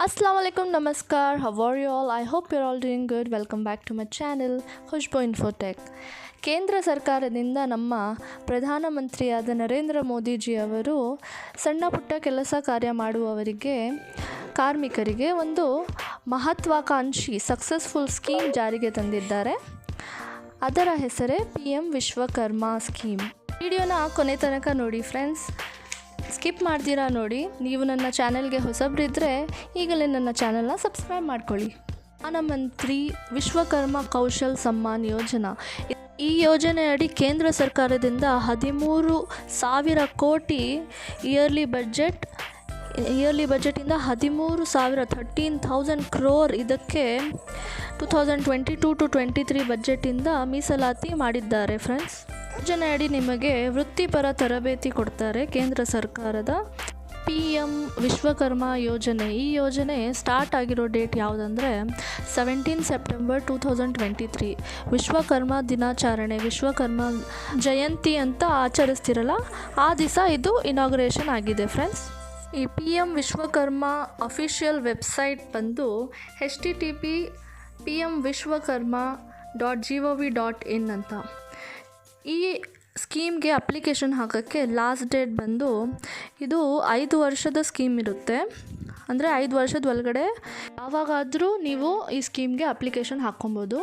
Assalamu alaikum, namaskar. How are you all? I hope you're all doing good. Welcome back to my channel, Khushbu Infotech ಕೇಂದ್ರ ಸರ್ಕಾರದಿಂದ ನಮ್ಮ ಪ್ರಧಾನಮಂತ್ರಿಯಾದ ನರೇಂದ್ರ ಮೋದಿಜಿಯವರು ಸಣ್ಣ ಪುಟ್ಟ ಕೆಲಸ ಕಾರ್ಯ ಮಾಡುವವರಿಗೆ ಕಾರ್ಮಿಕರಿಗೆ ಒಂದು ಮಹತ್ವಾಕಾಂಕ್ಷಿ ಸಕ್ಸಸ್ಫುಲ್ ಸ್ಕೀಮ್ ಜಾರಿಗೆ ತಂದಿದ್ದಾರೆ ಅದರ ಹೆಸರೇ ಪಿ ಎಂ ವಿಶ್ವಕರ್ಮ ಸ್ಕೀಮ್ ವಿಡಿಯೋನ ಕೊನೆ ತನಕ ನೋಡಿ ಫ್ರೆಂಡ್ಸ್ ಸ್ಕಿಪ್ ಮಾಡ್ತೀರಾ ನೋಡಿ, ನೀವು ನನ್ನ ಚಾನೆಲ್ಗೆ ಹೊಸಬ್ರಿದ್ದರೆ ಈಗಲೇ ನನ್ನ ಚಾನೆಲ್ನ ಸಬ್ಸ್ಕ್ರೈಬ್ ಮಾಡ್ಕೊಳ್ಳಿ. ಪ್ರಧಾನಮಂತ್ರಿ ವಿಶ್ವಕರ್ಮ ಕೌಶಲ್ ಸಮ್ಮಾನ್ ಯೋಜನಾ. ಈ ಯೋಜನೆಯಡಿ ಕೇಂದ್ರ ಸರ್ಕಾರದಿಂದ ಹದಿಮೂರು ಸಾವಿರ ಕೋಟಿ ಇಯರ್ಲಿ ಬಜೆಟ್ ಇಯರ್ಲಿ ಬಜೆಟಿಂದ ಹದಿಮೂರು ಸಾವಿರ ಥರ್ಟೀನ್ ಥೌಸಂಡ್ ಕ್ರೋರ್ ಇದಕ್ಕೆ two thousand twenty two two twenty three ಬಜೆಟಿಂದ ಮೀಸಲಾತಿ ಮಾಡಿದ್ದಾರೆ ಫ್ರೆಂಡ್ಸ್ ಯೋಜನೆಯಡಿ ನಿಮಗೆ ವೃತ್ತಿಪರ ತರಬೇತಿ ಕೊಡ್ತಾರೆ ಕೇಂದ್ರ ಸರ್ಕಾರದ ಪಿ ಎಂ ವಿಶ್ವಕರ್ಮ ಯೋಜನೆ. ಈ ಯೋಜನೆ ಸ್ಟಾರ್ಟ್ ಆಗಿರೋ date ಯಾವುದಂದರೆ seventeen September two thousand twenty three Vishwakarma ದಿನಾಚರಣೆ, ವಿಶ್ವಕರ್ಮ ಜಯಂತಿ ಅಂತ ಆಚರಿಸ್ತಿರಲ್ಲ, ಆ ದಿವಸ ಇದು ಇನಾಗ್ರೇಷನ್ ಆಗಿದೆ ಫ್ರೆಂಡ್ಸ್ ಈ P M Vishwakarma official website ಬಂದು H T T P P M Vishwakarma dot G O V dot in ಅಂತ. ಈ ಸ್ಕೀಮ್ಗೆ ಅಪ್ಲಿಕೇಶನ್ ಹಾಕೋಕ್ಕೆ ಲಾಸ್ಟ್ ಡೇಟ್ ಬಂದು ಇದು ಐದು ವರ್ಷದ ಸ್ಕೀಮ್ ಇರುತ್ತೆ. ಅಂದರೆ ಐದು ವರ್ಷದ ಒಳಗಡೆ ಯಾವಾಗಾದರೂ ನೀವು ಈ ಸ್ಕೀಮ್ಗೆ ಅಪ್ಲಿಕೇಶನ್ ಹಾಕ್ಕೊಬೋದು.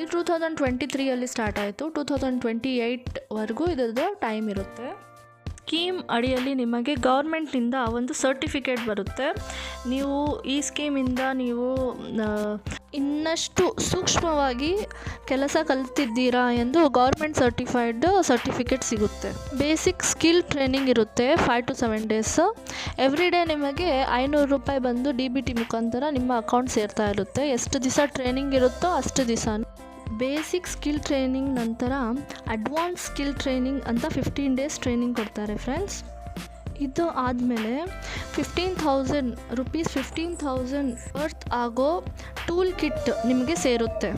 ಇದು ಟೂ ತೌಸಂಡ್ ಟ್ವೆಂಟಿ ತ್ರೀಯಲ್ಲಿ ಸ್ಟಾರ್ಟ್ ಆಯಿತು. ಟೂ ತೌಸಂಡ್ ಟ್ವೆಂಟಿ ಏಯ್ಟ್ವರೆಗೂ ಇದರದ್ದು ಟೈಮ್ ಇರುತ್ತೆ. ಸ್ಕೀಮ್ ಅಡಿಯಲ್ಲಿ ನಿಮಗೆ ಗೌರ್ಮೆಂಟ್ನಿಂದ ಒಂದು ಸರ್ಟಿಫಿಕೇಟ್ ಬರುತ್ತೆ. ನೀವು ಈ ಸ್ಕೀಮಿಂದ ನೀವು ಇನ್ನಷ್ಟು ಸೂಕ್ಷ್ಮವಾಗಿ ಕೆಲಸ ಕಲ್ತಿದ್ದೀರಾ ಎಂದು ಗೌರ್ಮೆಂಟ್ ಸರ್ಟಿಫೈಡ್ ಸರ್ಟಿಫಿಕೇಟ್ ಸಿಗುತ್ತೆ. ಬೇಸಿಕ್ ಸ್ಕಿಲ್ ಟ್ರೈನಿಂಗ್ ಇರುತ್ತೆ five to seven days every day ನಿಮಗೆ ಐನೂರು ರೂಪಾಯಿ ಬಂದು ಡಿ ಬಿ ಟಿ ಮುಖಾಂತರ ನಿಮ್ಮ ಅಕೌಂಟ್ ಸೇರ್ತಾ ಇರುತ್ತೆ. ಎಷ್ಟು ದಿವಸ ಟ್ರೈನಿಂಗ್ ಇರುತ್ತೋ ಅಷ್ಟು ದಿವಸ ಬೇಸಿಕ್ ಸ್ಕಿಲ್ ಟ್ರೈನಿಂಗ್ ನಂತರ ಅಡ್ವಾನ್ಸ್ ಸ್ಕಿಲ್ ಟ್ರೈನಿಂಗ್ ಅಂತ ಫಿಫ್ಟೀನ್ ಡೇಸ್ ಟ್ರೈನಿಂಗ್ ಕೊಡ್ತಾರೆ ಫ್ರೆಂಡ್ಸ್ ಇದು ಆದಮೇಲೆ fifteen thousand rupees fifteen thousand worth ಆಗೋ ಟೂಲ್ ಕಿಟ್ ನಿಮಗೆ ಸೇರುತ್ತೆ.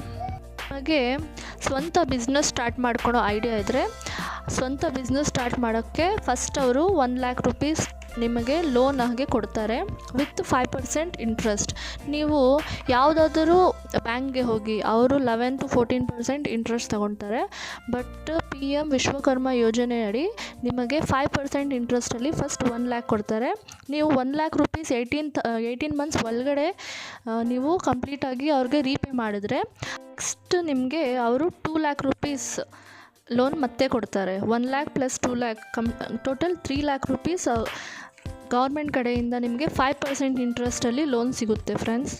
ಹಾಗೆ ಸ್ವಂತ ಬಿಸ್ನೆಸ್ ಸ್ಟಾರ್ಟ್ ಮಾಡ್ಕೊಳೋ ಐಡಿಯಾ ಇದ್ದರೆ ಸ್ವಂತ ಬಿಸ್ನೆಸ್ ಸ್ಟಾರ್ಟ್ ಮಾಡೋಕ್ಕೆ ಫಸ್ಟ್ ಅವರು ಒನ್ ಲ್ಯಾಕ್ ರುಪೀಸ್ ನಿಮಗೆ ಲೋನ್ ಹಾಗೆ ಕೊಡ್ತಾರೆ ವಿತ್ ಫೈವ್ ಪರ್ಸೆಂಟ್ ಇಂಟ್ರೆಸ್ಟ್ ನೀವು ಯಾವುದಾದರೂ ಬ್ಯಾಂಕ್ಗೆ ಹೋಗಿ ಅವರು eleven to fourteen percent interest ತಗೊತಾರೆ ಬಟ್ ಪಿ ಎಂ ವಿಶ್ವಕರ್ಮ ಯೋಜನೆಯಡಿ ನಿಮಗೆ ಫೈವ್ ಪರ್ಸೆಂಟ್ ಇಂಟ್ರೆಸ್ಟಲ್ಲಿ ಫಸ್ಟ್ ಒನ್ ಲ್ಯಾಕ್ ಕೊಡ್ತಾರೆ. ನೀವು one lakh rupees eighteen eighteen months ಒಳಗಡೆ ನೀವು ಕಂಪ್ಲೀಟಾಗಿ ಅವ್ರಿಗೆ ರೀಪೇ ಮಾಡಿದ್ರೆ ನೆಕ್ಸ್ಟ್ ನಿಮಗೆ ಅವರು ಟೂ ಲ್ಯಾಕ್ ರುಪೀಸ್ ಲೋನ್ ಮತ್ತೆ ಕೊಡ್ತಾರೆ. One lakh plus two lakh cum total three lakh rupees government ಕಡೆಯಿಂದ ನಿಮಗೆ ಫೈವ್ ಪರ್ಸೆಂಟ್ ಇಂಟ್ರೆಸ್ಟಲ್ಲಿ ಲೋನ್ ಸಿಗುತ್ತೆ ಫ್ರೆಂಡ್ಸ್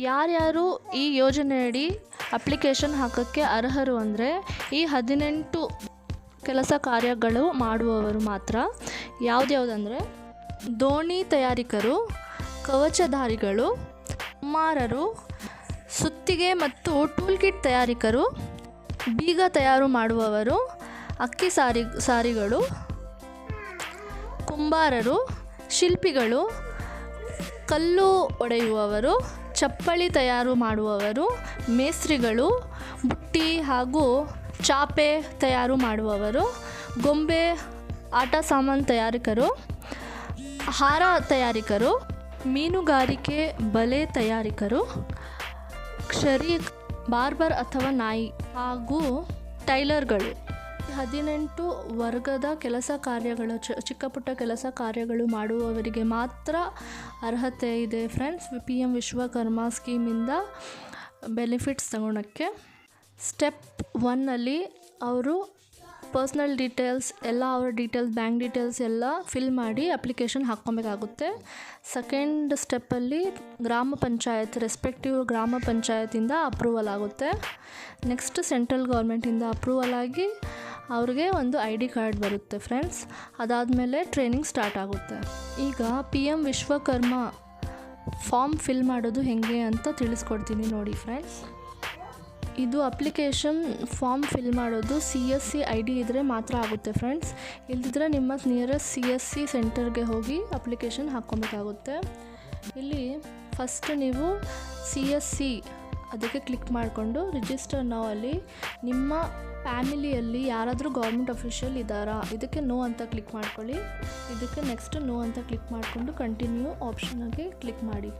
ಯಾರ್ಯಾರು ಈ ಯೋಜನೆಯಡಿ ಅಪ್ಲಿಕೇಶನ್ ಹಾಕೋಕ್ಕೆ ಅರ್ಹರು ಅಂದರೆ ಈ ಹದಿನೆಂಟು ಕೆಲಸ ಕಾರ್ಯಗಳು ಮಾಡುವವರು ಮಾತ್ರ. ಯಾವುದ್ಯಾವುದಂದರೆ ದೋಣಿ ತಯಾರಿಕರು, ಕವಚಧಾರಿಗಳು ಕುಮಾರರು ಸುತ್ತಿಗೆ ಮತ್ತು ಟೂಲ್ ಕಿಟ್ ತಯಾರಿಕರು, ಬೀಗ ತಯಾರು ಮಾಡುವವರು, ಅಕ್ಕಿ ಸಾರಿ, ಸಾರಿಗಳು, ಕುಂಬಾರರು ಶಿಲ್ಪಿಗಳು ಕಲ್ಲು ಒಡೆಯುವವರು, ಚಪ್ಪಳಿ ತಯಾರು ಮಾಡುವವರು, ಮೇಸ್ತ್ರಿಗಳು, ಬುಟ್ಟಿ ಹಾಗೂ ಚಾಪೆ ತಯಾರು ಮಾಡುವವರು, ಗೊಂಬೆ, ಆಟ ಸಾಮಾನು ತಯಾರಿಕರು, ಹಾರ ತಯಾರಿಕರು, ಮೀನುಗಾರಿಕೆ, ಬಲೆ ತಯಾರಿಕರು, ಕ್ಷರಿ, ಬಾರ್ಬರ್ ಅಥವಾ ನಾಯಿ ಹಾಗೂ ಟೈಲರ್ಗಳು. ಹದಿನೆಂಟು ವರ್ಗದ ಕೆಲಸ ಕಾರ್ಯಗಳು ಚಿಕ್ಕ ಪುಟ್ಟ ಕೆಲಸ ಕಾರ್ಯಗಳು ಮಾಡುವವರಿಗೆ ಮಾತ್ರ ಅರ್ಹತೆ ಇದೆ ಫ್ರೆಂಡ್ಸ್. ಪಿ ಎಂ ವಿಶ್ವಕರ್ಮ ಸ್ಕೀಮಿಂದ ಬೆನಿಫಿಟ್ಸ್ ತಗೊಳಕ್ಕೆ ಸ್ಟೆಪ್ ಒನ್ನಲ್ಲಿ ಅವರು ಪರ್ಸ್ನಲ್ ಡೀಟೇಲ್ಸ್ ಎಲ್ಲ, ಅವರ ಡೀಟೇಲ್ಸ್, ಬ್ಯಾಂಕ್ ಡೀಟೇಲ್ಸ್ ಎಲ್ಲ ಫಿಲ್ ಮಾಡಿ ಅಪ್ಲಿಕೇಶನ್ ಹಾಕ್ಕೊಬೇಕಾಗುತ್ತೆ. ಸೆಕೆಂಡ್ ಸ್ಟೆಪ್ಪಲ್ಲಿ ಗ್ರಾಮ ಪಂಚಾಯತ್, ರೆಸ್ಪೆಕ್ಟಿವ್ ಗ್ರಾಮ ಪಂಚಾಯತಿಂದ ಅಪ್ರೂವಲ್ ಆಗುತ್ತೆ. ನೆಕ್ಸ್ಟ್ ಸೆಂಟ್ರಲ್ ಗೌರ್ಮೆಂಟಿಂದ ಅಪ್ರೂವಲ್ ಆಗಿ ಅವ್ರಿಗೆ ಒಂದು ಐ ಡಿ ಕಾರ್ಡ್ ಬರುತ್ತೆ ಫ್ರೆಂಡ್ಸ್. ಅದಾದಮೇಲೆ ಟ್ರೈನಿಂಗ್ ಸ್ಟಾರ್ಟ್ ಆಗುತ್ತೆ. ಈಗ P M Vishwakarma form fill ಮಾಡೋದು ಹೇಗೆ ಅಂತ ತಿಳಿಸ್ಕೊಡ್ತೀನಿ ನೋಡಿ ಫ್ರೆಂಡ್ಸ್. ಇದು ಅಪ್ಲಿಕೇಶನ್ ಫಾರ್ಮ್ ಫಿಲ್ ಮಾಡೋದು C S C I D ಇದ್ದರೆ ಮಾತ್ರ ಆಗುತ್ತೆ ಫ್ರೆಂಡ್ಸ್. ಇಲ್ಲದಿದ್ದರೆ ನಿಮ್ಮ ನಿಯರೆಸ್ಟ್ ಸಿ ಎಸ್ ಸಿ ಸೆಂಟರ್ಗೆ ಹೋಗಿ ಅಪ್ಲಿಕೇಶನ್ ಹಾಕ್ಕೊಬೇಕಾಗುತ್ತೆ. ಇಲ್ಲಿ ಫಸ್ಟ್ ನೀವು ಸಿ ಎಸ್ ಸಿ ಅದಕ್ಕೆ ಕ್ಲಿಕ್ ಮಾಡಿಕೊಂಡು ರಿಜಿಸ್ಟರ್ ನಾವಲ್ಲಿ ನಿಮ್ಮ ಫ್ಯಾಮಿಲಿಯಲ್ಲಿ ಯಾರಾದರೂ ಗೌರ್ಮೆಂಟ್ ಅಫಿಷಿಯಲ್ ಇದ್ದಾರಾ, ಇದಕ್ಕೆ ನೋ ಅಂತ ಕ್ಲಿಕ್ ಮಾಡ್ಕೊಳ್ಳಿ. ಇದಕ್ಕೆ ನೆಕ್ಸ್ಟ್ ನೋ ಅಂತ ಕ್ಲಿಕ್ ಮಾಡಿಕೊಂಡು ಕಂಟಿನ್ಯೂ ಆಪ್ಷನ್ಗೆ ಕ್ಲಿಕ್ ಮಾಡಿ.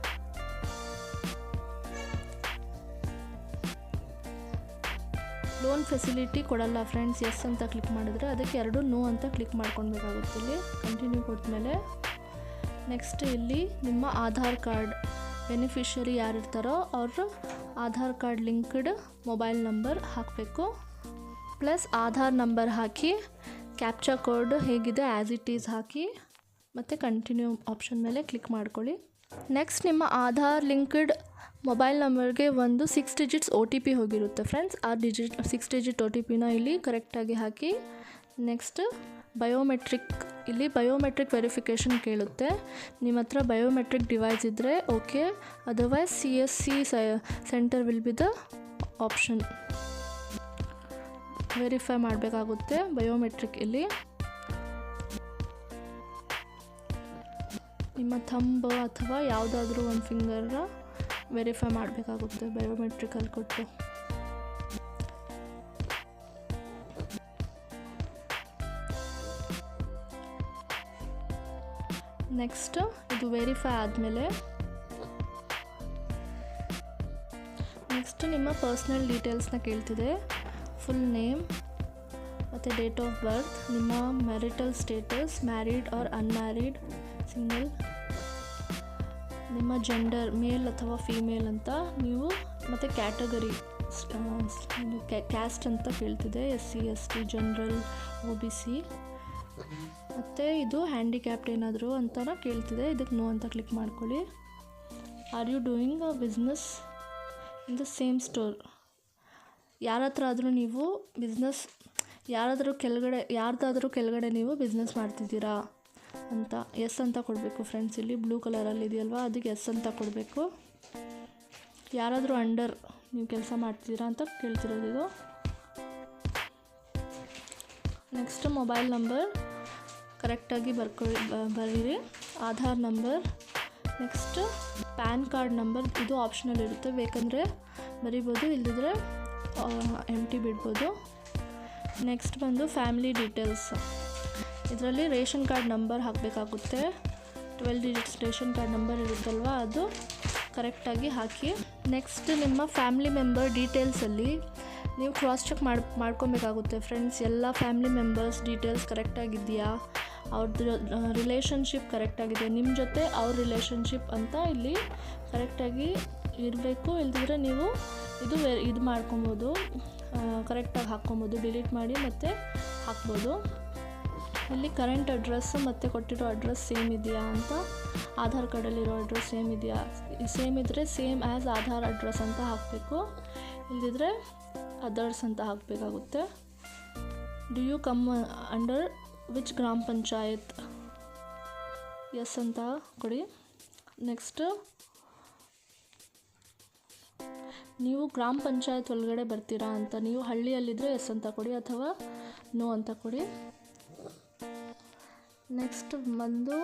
ಲೋನ್ ಫೆಸಿಲಿಟಿ ಕೊಡಲ್ಲ ಫ್ರೆಂಡ್ಸ್ ಎಸ್ ಅಂತ ಕ್ಲಿಕ್ ಮಾಡಿದ್ರೆ ಅದಕ್ಕೆ ಎರಡು ನೋ ಅಂತ ಕ್ಲಿಕ್ ಮಾಡ್ಕೊಳ್ಬೇಕಾಗುತ್ತೆ ಇಲ್ಲಿ. ಕಂಟಿನ್ಯೂ ಕೊಟ್ಟಮೇಲೆ ನೆಕ್ಸ್ಟ್ ಇಲ್ಲಿ ನಿಮ್ಮ ಆಧಾರ್ ಕಾರ್ಡ್ ಬೆನಿಫಿಷರಿ ಯಾರಿರ್ತಾರೋ ಅವ್ರ Aadhaar card linked mobile number ಹಾಕಬೇಕು. ಪ್ಲಸ್ ಆಧಾರ್ ನಂಬರ್ ಹಾಕಿ ಕ್ಯಾಪ್ಚಾ ಕೋಡ್ ಹೇಗಿದೆ ಆ್ಯಸ್ ಇಟ್ ಈಸ್ ಹಾಕಿ, ಮತ್ತು ಕಂಟಿನ್ಯೂ ಆಪ್ಷನ್ ಮೇಲೆ ಕ್ಲಿಕ್ ಮಾಡ್ಕೊಳ್ಳಿ. ನೆಕ್ಸ್ಟ್ ನಿಮ್ಮ ಆಧಾರ್ ಲಿಂಕ್ಡ್ ಮೊಬೈಲ್ ನಂಬರ್ಗೆ ಒಂದು six digits O T P ಹೋಗಿರುತ್ತೆ ಫ್ರೆಂಡ್ಸ್ ಆ digit six digit O T ಪಿನ ಇಲ್ಲಿ ಕರೆಕ್ಟಾಗಿ ಹಾಕಿ ನೆಕ್ಸ್ಟ್ ಬಯೋಮೆಟ್ರಿಕ್ ಇಲ್ಲಿ ಬಯೋಮೆಟ್ರಿಕ್ ವೆರಿಫಿಕೇಷನ್ ಕೇಳುತ್ತೆ. ನಿಮ್ಮ ಹತ್ರ ಬಯೋಮೆಟ್ರಿಕ್ ಡಿವೈಸ್ ಇದ್ದರೆ okay otherwise C S C centre will be the option verify ಮಾಡಬೇಕಾಗುತ್ತೆ ಬಯೋಮೆಟ್ರಿಕ್ ಇಲ್ಲಿ. ನಿಮ್ಮ ಥಂಬ ಅಥವಾ ಯಾವುದಾದ್ರೂ ಒಂದು ಫಿಂಗರ್ ವೆರಿಫೈ ಮಾಡಬೇಕಾಗುತ್ತೆ ಬಯೋಮೆಟ್ರಿಕಲ್ಲಿ ಕೊಟ್ಟು. ನೆಕ್ಸ್ಟ್ ಇದು ವೆರಿಫೈ ಆದಮೇಲೆ. ನೆಕ್ಸ್ಟ್ ನಿಮ್ಮ ಪರ್ಸ್ನಲ್ ಡೀಟೇಲ್ಸ್ನ ಕೇಳ್ತಿದೆ. ಫುಲ್ ನೇಮ್ ಮತ್ತು ಡೇಟ್ ಆಫ್ ಬರ್ತ್ ನಿಮ್ಮ marital status married or unmarried single ನಿಮ್ಮ ಜೆಂಡರ್ ಮೇಲ್ ಅಥವಾ ಫೀಮೇಲ್ ಅಂತ ನೀವು ಮತ್ತು ಕ್ಯಾಟಗರಿ ಕ್ಯಾಸ್ಟ್ ಅಂತ ಕೇಳ್ತಿದೆ S C S T general O B C ಮತ್ತು ಇದು ಹ್ಯಾಂಡಿಕ್ಯಾಪ್ಟ್ ಏನಾದರೂ ಅಂತ ಕೇಳ್ತಿದೆ ಇದಕ್ಕೆ ನೋ ಅಂತ ಕ್ಲಿಕ್ ಮಾಡ್ಕೊಳ್ಳಿ. Are you doing a business in the same store ಯಾರ ಹತ್ರ ಆದರೂ ನೀವು ಬಿಸ್ನೆಸ್ ಯಾರಾದರೂ ಕೆಳಗಡೆ, ಯಾರ್ದಾದರೂ ಕೆಳಗಡೆ ನೀವು ಬಿಸ್ನೆಸ್ ಮಾಡ್ತಿದ್ದೀರಾ ಅಂತ ಎಸ್ ಅಂತ ಕೊಡಬೇಕು ಫ್ರೆಂಡ್ಸ್ ಇಲ್ಲಿ ಬ್ಲೂ ಕಲರಲ್ಲಿ ಇದೆಯಲ್ವಾ? ಅದಕ್ಕೆ ಎಸ್ ಅಂತ ಕೊಡಬೇಕು. ಯಾರಾದರೂ ಅಂಡರ್ ನೀವು ಕೆಲಸ ಮಾಡ್ತಿದ್ದೀರಾ ಅಂತ ಕೇಳ್ತಿರೋದು ಇದು. ನೆಕ್ಸ್ಟ್ ಮೊಬೈಲ್ ನಂಬರ್ ಕರೆಕ್ಟಾಗಿ ಬರ್ಕೊಳ್ಳಿ ಬರೀರಿ. Aadhaar number next PAN card number ಇದು ಆಪ್ಷನಲ್ ಇರುತ್ತೆ. ಬೇಕಂದರೆ ಬರಿಬೋದು ಇಲ್ಲದಿದ್ರೆ ಎಂ ಟಿ ಬಿಡ್ಬೋದು. ನೆಕ್ಸ್ಟ್ ಬಂದು ಫ್ಯಾಮಿಲಿ ಡೀಟೇಲ್ಸ್ ಇದರಲ್ಲಿ ರೇಷನ್ ಕಾರ್ಡ್ ನಂಬರ್ ಹಾಕಬೇಕಾಗುತ್ತೆ. Twelve digits ration card number ಇರುತ್ತಲ್ವ? ಅದು ಕರೆಕ್ಟಾಗಿ ಹಾಕಿ. ನೆಕ್ಸ್ಟ್ ನಿಮ್ಮ ಫ್ಯಾಮಿಲಿ ಮೆಂಬರ್ ಡೀಟೇಲ್ಸಲ್ಲಿ ನೀವು ಕ್ರಾಸ್ ಚೆಕ್ ಮಾಡಿ, ಮಾಡ್ಕೊಬೇಕಾಗುತ್ತೆ. ಫ್ರೆಂಡ್ಸ್ ಎಲ್ಲ ಫ್ಯಾಮಿಲಿ ಮೆಂಬರ್ಸ್ ಡೀಟೇಲ್ಸ್ ಕರೆಕ್ಟಾಗಿದೆಯಾ ಅವ್ರದ್ದು ರಿಲೇಷನ್ಶಿಪ್ ಕರೆಕ್ಟಾಗಿದೆ ನಿಮ್ಮ ಜೊತೆ ಅವ್ರ ರಿಲೇಷನ್ಶಿಪ್ ಅಂತ ಇಲ್ಲಿ ಕರೆಕ್ಟಾಗಿ ಇರಬೇಕು, ಇಲ್ದಿದ್ರೆ ನೀವು ಇದು ಇದು ಮಾಡ್ಕೊಬೋದು. ಕರೆಕ್ಟಾಗಿ ಹಾಕ್ಕೊಬೋದು ಡಿಲೀಟ್ ಮಾಡಿ ಮತ್ತೆ ಹಾಕ್ಬೋದು. ಇಲ್ಲಿ ಕರೆಂಟ್ ಅಡ್ರೆಸ್ ಮತ್ತು ಕೊಟ್ಟಿರೋ ಅಡ್ರೆಸ್ ಸೇಮ್ ಇದೆಯಾ ಅಂತ, ಆಧಾರ್ ಕಾರ್ಡಲ್ಲಿರೋ ಅಡ್ರೆಸ್ ಸೇಮ್ ಇದೆಯಾ? ಸೇಮ್ ಇದ್ದರೆ ಸೇಮ್ ಆ್ಯಸ್ ಆಧಾರ್ ಅಡ್ರೆಸ್ ಅಂತ ಹಾಕಬೇಕು. ಇಲ್ಲದಿದ್ದರೆ ಅದರ್ಸ್ ಅಂತ ಹಾಕಬೇಕಾಗುತ್ತೆ. Do you come under which ಗ್ರಾಮ ಪಂಚಾಯತ್? ಎಸ್ ಅಂತ ಕೊಡಿ. ನೆಕ್ಸ್ಟ್ ನೀವು ಗ್ರಾಮ ಪಂಚಾಯತ್ ಒಳಗಡೆ ಬರ್ತೀರಾ ಅಂತ, ನೀವು ಹಳ್ಳಿಯಲ್ಲಿದ್ದರೆ ಎಸ್ ಅಂತ ಕೊಡಿ ಅಥವಾ ನೋ ಅಂತ ಕೊಡಿ. ನೆಕ್ಸ್ಟ್ ಬಂದು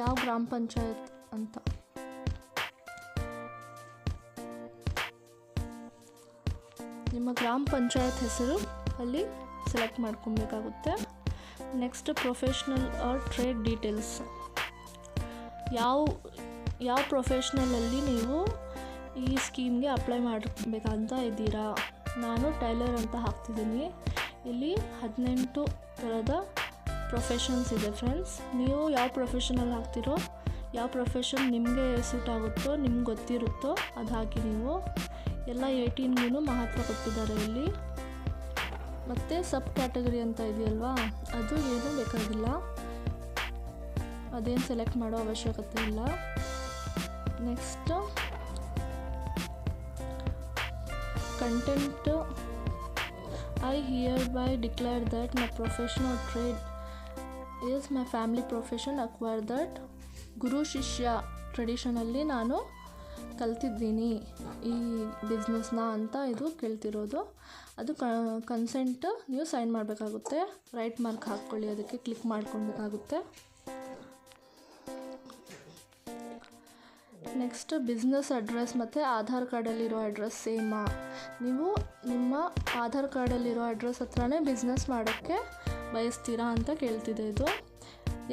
ಯಾವ ಗ್ರಾಮ ಪಂಚಾಯತ್ ಅಂತ. ನಿಮ್ಮ ಗ್ರಾಮ ಪಂಚಾಯತ್ ಹೆಸರು ಅಲ್ಲಿ select ಮಾಡ್ಕೊಬೇಕಾಗುತ್ತೆ. Next professional or trade details ಯಾವ ಯಾವ ಪ್ರೊಫೆಷ್ನಲಲ್ಲಿ ನೀವು ಈ ಸ್ಕೀಮ್ಗೆ ಅಪ್ಲೈ ಮಾಡಬೇಕಂತ ಇದ್ದೀರಾ? ನಾನು ಟೈಲರ್ ಅಂತ ಹಾಕ್ತಿದ್ದೀನಿ. ಇಲ್ಲಿ ಹದಿನೆಂಟು ಥರದ ಪ್ರೊಫೆಷನ್ಸ್ ಇದೆ ಫ್ರೆಂಡ್ಸ್ ನೀವು ಯಾವ ಪ್ರೊಫೆಷನಲ್ಲಿ ಹಾಕ್ತಿರೋ, ಯಾವ ಪ್ರೊಫೆಷನ್ ನಿಮಗೆ ಸೂಟ್ ಆಗುತ್ತೋ, ನಿಮ್ಗೆ ಗೊತ್ತಿರುತ್ತೋ ಅದು ಹಾಕಿ ನೀವು ಎಲ್ಲ ಏಯ್ಟೀನ್ಗೂ ಮಹತ್ವ ಕೊಟ್ಟಿದ್ದಾರೆ ಇಲ್ಲಿ. ಮತ್ತು ಸಬ್ ಕ್ಯಾಟಗರಿ ಅಂತ ಇದೆಯಲ್ವಾ? ಅದು ಏನೂ ಬೇಕಾಗಿಲ್ಲ. ಅದೇನು ಸೆಲೆಕ್ಟ್ ಮಾಡೋ ಅವಶ್ಯಕತೆ ಇಲ್ಲ. Next content I hereby declare that my professional trade is my family profession acquire that guru shishya traditionally ನಾನು ಕಲ್ತಿದ್ದೀನಿ. ಈ ಬಿಸ್ನೆಸ್ನ ಅಂತ ಇದು ಕೇಳ್ತಿರೋದು. ಅದು ಕನ್ಸೆಂಟ್ ನೀವು ಸೈನ್ ಮಾಡಬೇಕಾಗುತ್ತೆ. ರೈಟ್ ಮಾರ್ಕ್ ಹಾಕ್ಕೊಳ್ಳಿ, ಅದಕ್ಕೆ ಕ್ಲಿಕ್ ಮಾಡ್ಕೊಳ್ಬೇಕಾಗುತ್ತೆ. ನೆಕ್ಸ್ಟ್ ಬಿಸ್ನೆಸ್ ಅಡ್ರೆಸ್ ಮತ್ತು ಆಧಾರ್ ಕಾರ್ಡಲ್ಲಿರೋ ಅಡ್ರೆಸ್ ಸೇಮಾ. ನೀವು ನಿಮ್ಮ ಆಧಾರ್ ಕಾರ್ಡಲ್ಲಿರೋ ಅಡ್ರೆಸ್ ಹತ್ರನೇ ಬಿಸ್ನೆಸ್ ಮಾಡೋಕ್ಕೆ ಬಯಸ್ತೀರಾ ಅಂತ ಕೇಳ್ತಿದೆ ಇದು.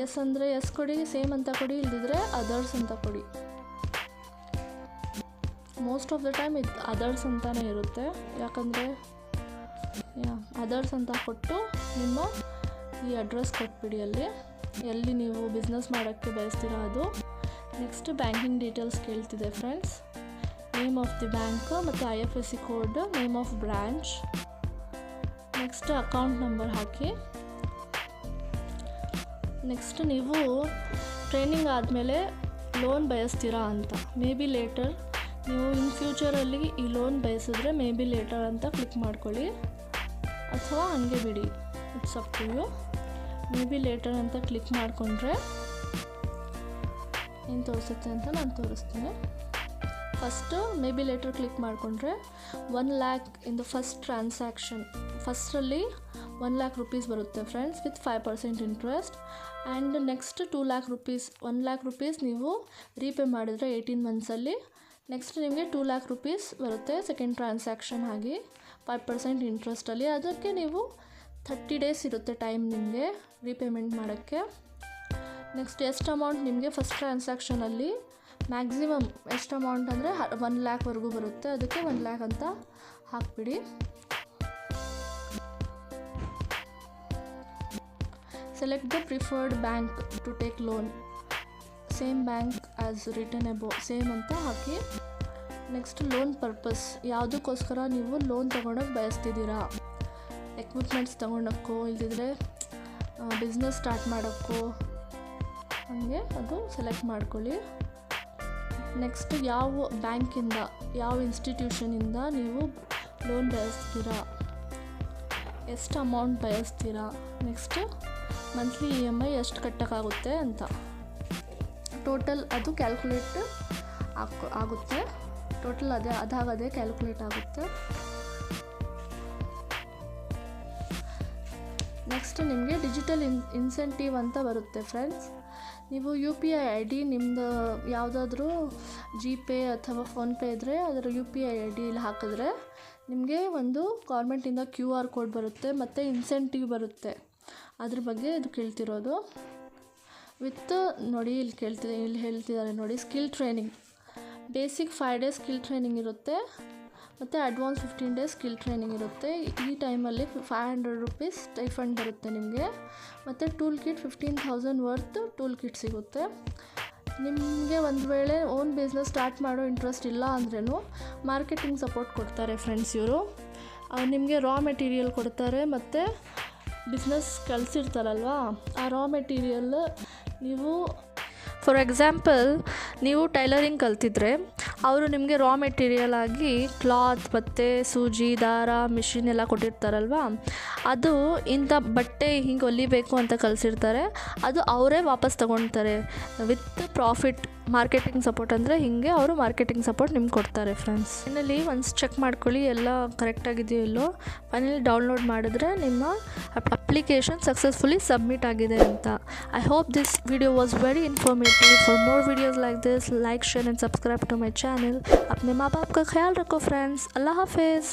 ಎಸ್ ಅಂದರೆ ಎಸ್ ಕೊಡಿ, ಸೇಮ್ ಅಂತ ಕೊಡಿ, ಇಲ್ದಿದ್ರೆ ಅದರ್ಸ್ ಅಂತ ಕೊಡಿ. ಮೋಸ್ಟ್ ಆಫ್ ದ ಟೈಮ್ ಇದು ಅದರ್ಸ್ ಅಂತಲೇ ಇರುತ್ತೆ. ಯಾಕಂದರೆ ಅದರ್ಸ್ ಅಂತ ಕೊಟ್ಟು ನಿಮ್ಮ ಈ ಅಡ್ರೆಸ್ ಕೊಟ್ಬಿಡಿ ಅಲ್ಲಿ. ಎಲ್ಲಿ ನೀವು ಬಿಸ್ನೆಸ್ ಮಾಡೋಕ್ಕೆ ಬಯಸ್ತೀರಾ ಅದು. Next banking details ಕೇಳ್ತಿದೆ friends name of the bank ಮತ್ತು I F S C code name of branch next account number hockey. Next ನೀವು ಟ್ರೈನಿಂಗ್ ಆದಮೇಲೆ ಲೋನ್ ಬಯಸ್ತೀರಾ ಅಂತ. ಮೇ ಬಿ ಲೇಟರ್ ನೀವು ಇನ್ ಫ್ಯೂಚರಲ್ಲಿ ಈ ಲೋನ್ ಬಯಸಿದ್ರೆ ಮೇ ಬಿ ಲೇಟರ್ ಅಂತ ಕ್ಲಿಕ್ ಮಾಡ್ಕೊಳ್ಳಿ. ಅಥವಾ ಹಂಗೆ ಬಿಡಿ. It's up to you may be later ಅಂತ ಕ್ಲಿಕ್ ಮಾಡಿಕೊಂಡ್ರೆ ಏನು ತೋರಿಸುತ್ತೆ ಅಂತ ನಾನು ತೋರಿಸ್ತೀನಿ. First may be later click ಮಾಡಿಕೊಂಡ್ರೆ one lakh in the first transaction ಫಸ್ಟಲ್ಲಿ one lakh rupees ಬರುತ್ತೆ friends with five percent interest and next two lakh rupees one lakh rupees ನೀವು ರೀಪೇ ಮಾಡಿದರೆ ಏಯ್ಟೀನ್ ಮಂತ್ಸಲ್ಲಿ ನೆಕ್ಸ್ಟ್ ನಿಮಗೆ ಟೂ ಲ್ಯಾಕ್ ರುಪೀಸ್ ಬರುತ್ತೆ second transaction ಆಗಿ five percent ಇಂಟ್ರೆಸ್ಟಲ್ಲಿ ಅದಕ್ಕೆ ನೀವು ಥರ್ಟಿ ಡೇಸ್ ಇರುತ್ತೆ ಟೈಮ್ ನಿಮಗೆ ರೀಪೇಮೆಂಟ್ ಮಾಡೋಕ್ಕೆ. ನೆಕ್ಸ್ಟ್ ಎಷ್ಟು ಅಮೌಂಟ್ ನಿಮಗೆ ಫಸ್ಟ್ ಟ್ರಾನ್ಸಾಕ್ಷನಲ್ಲಿ ಮ್ಯಾಕ್ಸಿಮಮ್ ಎಷ್ಟು ಅಮೌಂಟ್ ಅಂದರೆ ಒನ್ ಲ್ಯಾಕ್ವರೆಗೂ ಬರುತ್ತೆ. ಅದಕ್ಕೆ ಒನ್ ಲ್ಯಾಕ್ ಅಂತ ಹಾಕ್ಬಿಡಿ. Select the preferred bank to take loan same bank as return above same ಅಂತ ಹಾಕಿ. ನೆಕ್ಸ್ಟ್ ಲೋನ್ ಪರ್ಪಸ್ ಯಾವುದಕ್ಕೋಸ್ಕರ ನೀವು ಲೋನ್ ತೊಗೊಳಕ್ಕೆ ಬಯಸ್ತಿದ್ದೀರಾ? ಎಕ್ವಿಪ್ಮೆಂಟ್ಸ್ ತೊಗೊಳಕ್ಕೋ ಇಲ್ಲದಿದ್ರೆ ಬಿಸ್ನೆಸ್ ಸ್ಟಾರ್ಟ್ ಮಾಡೋಕ್ಕೋ ಹಾಗೆ ಅದು ಸೆಲೆಕ್ಟ್ ಮಾಡ್ಕೊಳ್ಳಿ. ನೆಕ್ಸ್ಟ್ ಯಾವ ಬ್ಯಾಂಕಿಂದ ಯಾವ ಇನ್ಸ್ಟಿಟ್ಯೂಷನಿಂದ ನೀವು ಲೋನ್ ಬಯಸ್ತೀರಾ? ಎಷ್ಟು amount ಬಯಸ್ತೀರಾ? Next monthly E M I ಎಷ್ಟು ಕಟ್ಟೋಕ್ಕಾಗುತ್ತೆ ಅಂತ. ಟೋಟಲ್ ಅದು ಕ್ಯಾಲ್ಕುಲೇಟ್ ಆಕ್ ಆಗುತ್ತೆ. ಟೋಟಲ್ ಅದೇ, ಅದಾಗದೇ ಕ್ಯಾಲ್ಕುಲೇಟ್ ಆಗುತ್ತೆ. ನೆಕ್ಸ್ಟ್ ನಿಮಗೆ ಡಿಜಿಟಲ್ ಇನ್ ಇನ್ಸೆಂಟಿವ್ ಅಂತ ಬರುತ್ತೆ ಫ್ರೆಂಡ್ಸ್ ನೀವು U P I I D ನಿಮ್ಮದು ಯಾವುದಾದ್ರೂ ಜಿ ಪೇ ಅಥವಾ ಫೋನ್ಪೇ ಇದ್ದರೆ ಅದರ ಯು ಪಿ ಐ ಐ ಡಿಲಿ ಹಾಕಿದ್ರೆ ನಿಮಗೆ ಒಂದು ಗೌರ್ಮೆಂಟಿಂದ ಕ್ಯೂ ಆರ್ ಕೋಡ್ ಬರುತ್ತೆ ಮತ್ತು ಇನ್ಸೆಂಟಿವ್ ಬರುತ್ತೆ. ಅದ್ರ ಬಗ್ಗೆ ಇದು ಕೇಳ್ತಿರೋದು. ವಿತ್ ನೋಡಿ ಇಲ್ಲಿ ಕೇಳ್ತಿದೆ, ಇಲ್ಲಿ ಹೇಳ್ತಿದ್ದಾರೆ ನೋಡಿ, skill training. Basic five days skill training ಇರುತ್ತೆ. ಮತ್ತು advance fifteen days skill training ಇರುತ್ತೆ. ಈ ಟೈಮಲ್ಲಿ ಫೈವ್ ಹಂಡ್ರೆಡ್ ರುಪೀಸ್ ಟೈಫಂಡ್ ಬರುತ್ತೆ ನಿಮಗೆ. ಮತ್ತು tool kit fifteen thousand worth tool kit ಸಿಗುತ್ತೆ. ನಿಮಗೆ ಒಂದು ವೇಳೆ ಓನ್ ಬಿಸ್ನೆಸ್ ಸ್ಟಾರ್ಟ್ ಮಾಡೋ ಇಂಟ್ರೆಸ್ಟ್ ಇಲ್ಲ ಅಂದ್ರೂ ಮಾರ್ಕೆಟಿಂಗ್ ಸಪೋರ್ಟ್ ಕೊಡ್ತಾರೆ ಫ್ರೆಂಡ್ಸ್ ಇವರು. ನಿಮಗೆ ರಾ ಮೆಟೀರಿಯಲ್ ಕೊಡ್ತಾರೆ ಮತ್ತು ಬಿಸ್ನೆಸ್ ಕಲಿಸಿರ್ತಾರಲ್ವಾ? ಆ ರಾ ಮೆಟೀರಿಯಲ್ ನೀವು ಫಾರ್ ಎಕ್ಸಾಂಪಲ್ ನೀವು ಟೈಲರಿಂಗ್ ಕಲ್ತಿದ್ರೆ ಅವರು ನಿಮಗೆ ರಾ ಮೆಟೀರಿಯಲ್ ಆಗಿ ಕ್ಲಾತ್ ಮತ್ತು ಸೂಜಿ, ದಾರ ಮಿಷಿನ್ ಎಲ್ಲ ಕೊಟ್ಟಿರ್ತಾರಲ್ವ? ಅದು ಇಂಥ ಬಟ್ಟೆ ಹಿಂಗೆ ಹೊಲಿಬೇಕು ಅಂತ ಕಲಿಸಿರ್ತಾರೆ ಅದು ಅವರೇ ವಾಪಸ್ ತೊಗೊಳ್ತಾರೆ ವಿತ್ ಪ್ರಾಫಿಟ್ ಮಾರ್ಕೆಟಿಂಗ್ ಸಪೋರ್ಟ್ ಅಂದರೆ ಹೀಗೆ ಅವರು ಮಾರ್ಕೆಟಿಂಗ್ ಸಪೋರ್ಟ್ ನಿಮ್ಗೆ ಕೊಡ್ತಾರೆ ಫ್ರೆಂಡ್ಸ್ ಫೈನಲಿ ಒನ್ಸ್ ಚೆಕ್ ಮಾಡ್ಕೊಳ್ಳಿ ಎಲ್ಲ ಕರೆಕ್ಟಾಗಿದೆಯೋ ಇಲ್ಲೋ ಫೈನಲಿ ಡೌನ್ಲೋಡ್ ಮಾಡಿದ್ರೆ ನಿಮ್ಮ ಅಪ್ಲಿಕೇಶನ್ ಸಕ್ಸಸ್ಫುಲಿ ಸಬ್ಮಿಟ್ ಆಗಿದೆ ಅಂತ I hope this video was very informative for more videos like this like share and subscribe to my channel अपने माँ बाप का ख्याल रखो फ्रेंड्स अल्लाह हाफिज़